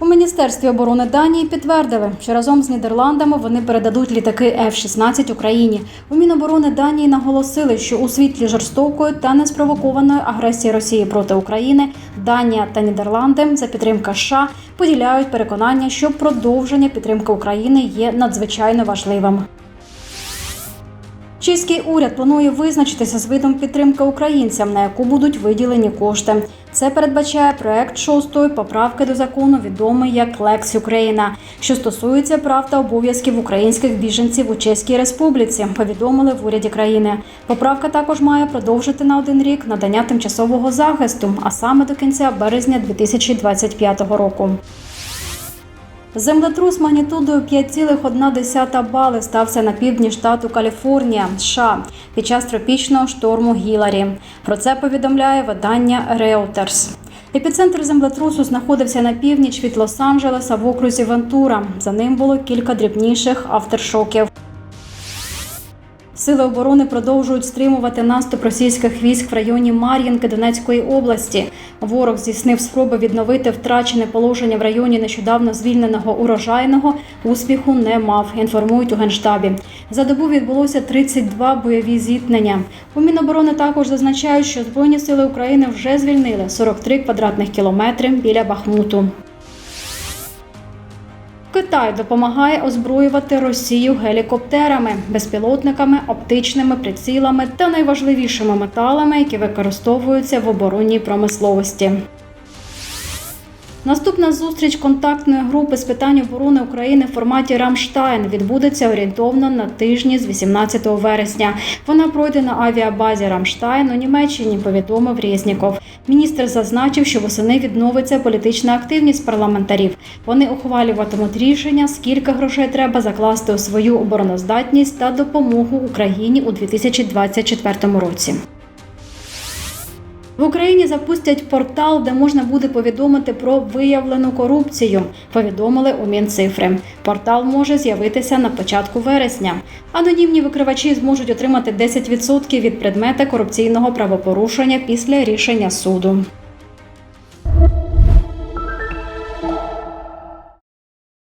У міністерстві оборони Данії підтвердили, що разом з Нідерландами вони передадуть літаки F-16 Україні. У Міноборони Данії наголосили, що у світлі жорстокої та неспровокованої агресії Росії проти України Данія та Нідерланди за підтримка США поділяють переконання, що продовження підтримки України є надзвичайно важливим. Чеський уряд планує визначитися з видом підтримки українцям, на яку будуть виділені кошти. Це передбачає проект шостої поправки до закону, відомий як Лекс Україна, що стосується прав та обов'язків українських біженців у Чеській Республіці. Повідомили в уряді країни. Поправка також має продовжити на один рік надання тимчасового захисту, а саме до кінця березня 2025 року. Землетрус магнітудою 5,1 бали стався на півдні штату Каліфорнія, США, під час тропічного шторму Гіларі. Про це повідомляє видання Reuters. Епіцентр землетрусу знаходився на північ від Лос-Анджелеса в окрузі Вентура. За ним було кілька дрібніших авторшоків. Сили оборони продовжують стримувати наступ російських військ в районі Мар'їнки Донецької області. Ворог здійснив спроби відновити втрачене положення в районі нещодавно звільненого урожайного. Успіху не мав. Інформують у генштабі. За добу відбулося 32 бойові зіткнення. У Міноборони також зазначають, що збройні сили України вже звільнили 43 квадратних кілометри біля Бахмуту. Китай допомагає озброювати Росію гелікоптерами, безпілотниками, оптичними прицілами та найважливішими металами, які використовуються в оборонній промисловості. Наступна зустріч контактної групи з питань оборони України в форматі Рамштайн відбудеться орієнтовно на тижні з 18 вересня. Вона пройде на авіабазі Рамштайн у Німеччині. Повідомив Резніков. Міністр зазначив, що восени відновиться політична активність парламентарів. Вони ухвалюватимуть рішення, скільки грошей треба закласти у свою обороноздатність та допомогу Україні у 2024 році. В Україні запустять портал, де можна буде повідомити про виявлену корупцію. Повідомили у Мінцифри. Портал може з'явитися на початку вересня. Анонімні викривачі зможуть отримати 10% від предмета корупційного правопорушення після рішення суду.